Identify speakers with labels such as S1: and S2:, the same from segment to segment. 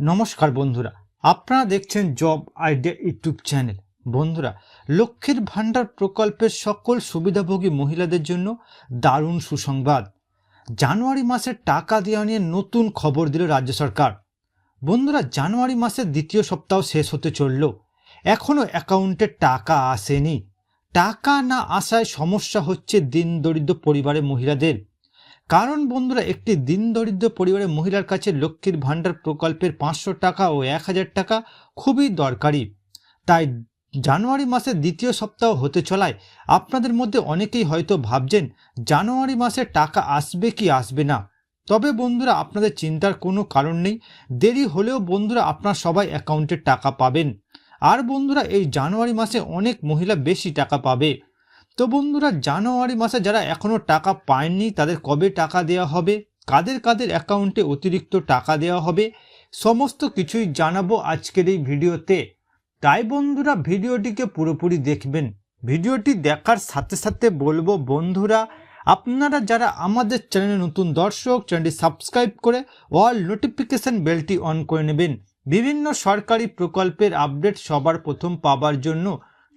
S1: নমস্কার বন্ধুরা, আপনারা দেখছেন জব আইডিয়া ইউটিউব চ্যানেল। বন্ধুরা, লক্ষ্মীর ভাণ্ডার প্রকল্পের সকল সুবিধাভোগী মহিলাদের জন্য দারুণ সুসংবাদ। জানুয়ারি মাসের টাকা দেওয়া নিয়ে নতুন খবর দিল রাজ্য সরকার। বন্ধুরা, জানুয়ারি মাসের দ্বিতীয় সপ্তাহ শেষ হতে চলল। এখনও অ্যাকাউন্টে টাকা আসেনি। টাকা না আসায় সমস্যা হচ্ছে দিন দরিদ্র পরিবারের মহিলাদের। কারণ বন্ধুরা, একটি দিন দরিদ্র পরিবারের মহিলার কাছে লক্ষ্মীর ভাণ্ডার প্রকল্পের পাঁচশো টাকা ও এক হাজার টাকা খুবই দরকারি। তাই জানুয়ারি মাসের দ্বিতীয় সপ্তাহ হতে চলায় আপনাদের মধ্যে অনেকেই হয়তো ভাবছেন, জানুয়ারি মাসে টাকা আসবে কি আসবে না? তবে বন্ধুরা, আপনাদের চিন্তার কোনো কারণ নেই। দেরি হলেও বন্ধুরা, আপনার সবাই অ্যাকাউন্টে টাকা পাবেন। আর বন্ধুরা, এই জানুয়ারি মাসে অনেক মহিলা বেশি টাকা পাবে। তো বন্ধুরা, জানুয়ারি মাসে যারা এখনও টাকা পায়নি, তাদের কবে টাকা দেওয়া হবে? কাদের কাদের অ্যাকাউন্টে অতিরিক্ত টাকা দেওয়া হবে? সমস্ত কিছুই জানাব আজকের এই ভিডিওতে। তাই বন্ধুরা, ভিডিওটিকে পুরোপুরি দেখবেন। ভিডিওটি দেখার সাথে সাথে বলব, বন্ধুরা, আপনারা যারা আমাদের চ্যানেলে নতুন দর্শক, চ্যানেলটি সাবস্ক্রাইব করে অল নোটিফিকেশান বেলটি অন করে নেবেন। বিভিন্ন সরকারি প্রকল্পের আপডেট সবার প্রথম পাবার জন্য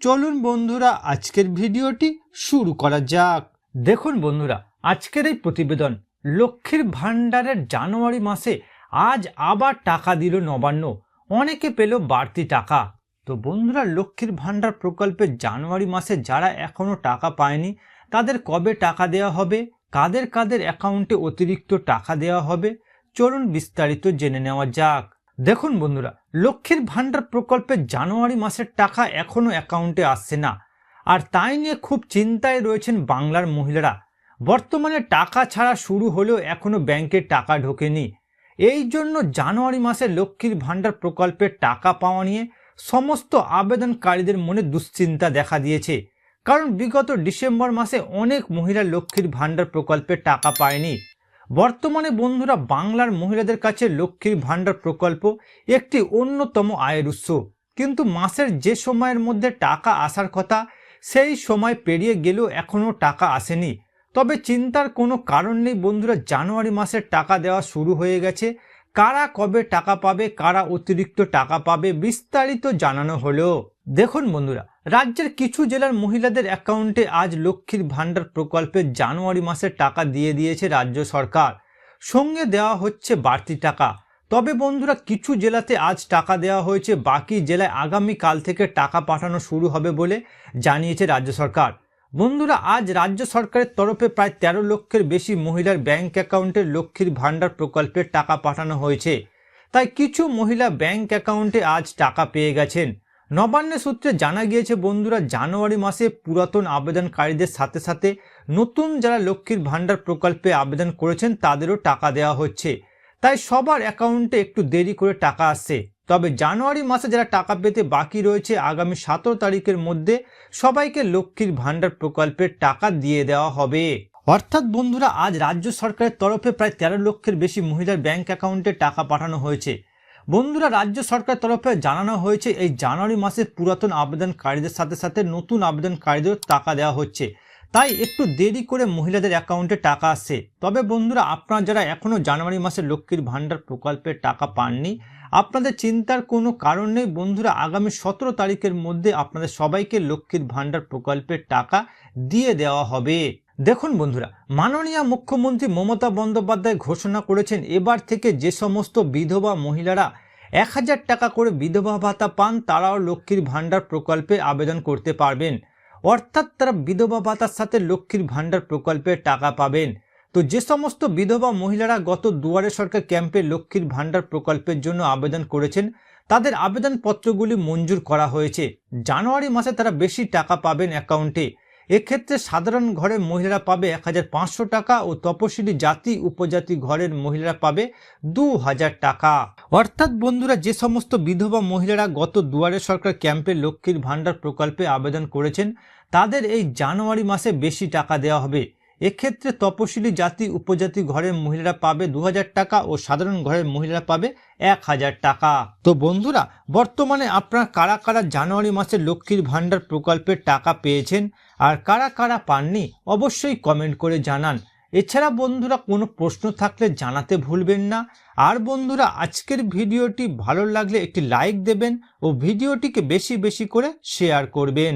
S1: চলুন বন্ধুরা, আজকের ভিডিওটি শুরু করা যাক। দেখুন বন্ধুরা, আজকের এই প্রতিবেদন লক্ষ্মীর ভাণ্ডারের জানুয়ারি মাসে আজ আবার টাকা দিল নবান্ন। অনেকে পেল বাড়তি টাকা। তো বন্ধুরা, লক্ষ্মীর ভাণ্ডার প্রকল্পে জানুয়ারি মাসে যারা এখনও টাকা পায়নি, তাদের কবে টাকা দেওয়া হবে? কাদের কাদের অ্যাকাউন্টে অতিরিক্ত টাকা দেওয়া হবে? চলুন বিস্তারিত জেনে নেওয়া যাক। দেখুন বন্ধুরা, লক্ষ্মীর ভাণ্ডার প্রকল্পে জানুয়ারি মাসের টাকা এখনও অ্যাকাউন্টে আসছে না। আর তাই নিয়ে খুব চিন্তায় রয়েছেন বাংলার মহিলারা। বর্তমানে টাকা ছাড়া শুরু হলেও এখনও ব্যাংকে টাকা ঢোকেনি। এই জন্য জানুয়ারি মাসে লক্ষ্মীর ভাণ্ডার প্রকল্পের টাকা পাওয়া নিয়ে সমস্ত আবেদনকারীদের মনে দুশ্চিন্তা দেখা দিয়েছে। কারণ বিগত ডিসেম্বর মাসে অনেক মহিলা লক্ষ্মীর ভাণ্ডার প্রকল্পে টাকা পায়নি। বর্তমানে বন্ধুরা বাংলার মহিলাদের কাছে লক্ষ্মীর ভাণ্ডার প্রকল্প একটি অন্যতম আয়ের উৎস। কিন্তু মাসের যে সময়ের মধ্যে টাকা আসার কথা, সেই সময় পেরিয়ে গেলেও এখনও টাকা আসেনি। তবে চিন্তার কোনো কারণ নেই বন্ধুরা, জানুয়ারি মাসের টাকা দেওয়া শুরু হয়ে গেছে। কারা কবে টাকা পাবে, কারা অতিরিক্ত টাকা পাবে বিস্তারিত জানানো হলো। দেখুন বন্ধুরা, রাজ্যের কিছু জেলার মহিলাদের অ্যাকাউন্টে আজ লক্ষ্মীর ভাণ্ডার প্রকল্পে জানুয়ারি মাসের টাকা দিয়ে দিয়েছে রাজ্য সরকার। সঙ্গে দেওয়া হচ্ছে বাড়তি টাকা। তবে বন্ধুরা, কিছু জেলাতে আজ টাকা দেওয়া হয়েছে, বাকি জেলায় আগামী কাল থেকে টাকা পাঠানো শুরু হবে বলে জানিয়েছে রাজ্য সরকার। বন্ধুরা, আজ রাজ্য সরকারের তরফে প্রায় তেরো লক্ষের বেশি মহিলার ব্যাংক অ্যাকাউন্টে লক্ষ্মীর ভাণ্ডার প্রকল্পের টাকা পাঠানো হয়েছে। তাই কিছু মহিলা ব্যাংক অ্যাকাউন্টে আজ টাকা পেয়ে গেছেন। নবান্নের সূত্রে জানা গিয়েছে, বন্ধুরা, জানুয়ারি মাসে পুরাতন আবেদনকারীদের সাথে সাথে নতুন যারা লক্ষ্মীর ভাণ্ডার প্রকল্পে আবেদন করেছেন, তাদেরও টাকা দেওয়া হচ্ছে। তাই সবার অ্যাকাউন্টে একটু দেরি করে টাকা আসছে। তবে জানুয়ারি মাসে যারা টাকা পেতে বাকি রয়েছে, আগামী সতেরো তারিখের মধ্যে সবাইকে লক্ষ্মীর ভাণ্ডার প্রকল্পের টাকা দিয়ে দেওয়া হবে। অর্থাৎ বন্ধুরা, আজ রাজ্য সরকারের তরফে প্রায় তেরো লক্ষের বেশি মহিলার ব্যাংক অ্যাকাউন্টে টাকা পাঠানো হয়েছে। বন্ধুরা, রাজ্য সরকার তরফে জানানো হয়েছে, এই জানুয়ারি মাসে পুরাতন আবেদনকারীদের সাথে সাথে নতুন আবেদনকারীদের টাকা দেওয়া হচ্ছে। তাই একটু দেরি করে মহিলাদের অ্যাকাউন্টে টাকা আসে। তবে বন্ধুরা, আপনারা যারা এখনও জানুয়ারি মাসে লক্ষ্মীর ভাণ্ডার প্রকল্পের টাকা পাননি, আপনাদের চিন্তার কোনো কারণ নেই। বন্ধুরা, আগামী সতেরো তারিখের মধ্যে আপনাদের সবাইকে লক্ষ্মীর ভাণ্ডার প্রকল্পের টাকা দিয়ে দেওয়া হবে। দেখুন বন্ধুরা, মাননীয় মুখ্যমন্ত্রী মমতা বন্দ্যোপাধ্যায় ঘোষণা করেছেন, এবার থেকে যে সমস্ত বিধবা মহিলারা এক হাজার টাকা করে বিধবা ভাতা পান, তারাও লক্ষ্মীর ভাণ্ডার প্রকল্পে আবেদন করতে পারবেন। অর্থাৎ তারা বিধবা ভাতার সাথে লক্ষ্মীর ভাণ্ডার প্রকল্পে টাকা পাবেন। তো যে সমস্ত বিধবা মহিলারা গত দুয়ারে সরকার ক্যাম্পে লক্ষ্মীর ভাণ্ডার প্রকল্পের জন্য আবেদন করেছেন, তাদের আবেদনপত্রগুলি মঞ্জুর করা হয়েছে। জানুয়ারি মাসে তারা বেশি টাকা পাবেন অ্যাকাউন্টে। এক্ষেত্রে সাধারণ ঘরের মহিলারা পাবে এক হাজার পাঁচশো টাকা ও তপশিলি জাতি, উপজাতি ঘরের মহিলারা পাবে দু হাজার টাকা। অর্থাৎ বন্ধুরা, যে সমস্ত বিধবা মহিলারা গত দুয়ারে সরকার ক্যাম্পে লক্ষ্মীর ভাণ্ডার প্রকল্পে আবেদন করেছেন, তাদের এই জানুয়ারি মাসে বেশি টাকা দেওয়া হবে। এক্ষেত্রে তপশিলি জাতি, উপজাতি ঘরের মহিলারা পাবে দু হাজার টাকা ও সাধারণ ঘরের মহিলারা পাবে এক হাজার টাকা। তো বন্ধুরা, বর্তমানে আপনারা কারা কারা জানুয়ারি মাসে লক্ষ্মীর ভাণ্ডার প্রকল্পের টাকা পেয়েছেন আর কারা কারা পাননি, অবশ্যই কমেন্ট করে জানান। এছাড়া বন্ধুরা, কোনো প্রশ্ন থাকলে জানাতে ভুলবেন না। আর বন্ধুরা, আজকের ভিডিওটি ভালো লাগলে একটি লাইক দেবেন ও ভিডিওটিকে বেশি বেশি করে শেয়ার করবেন।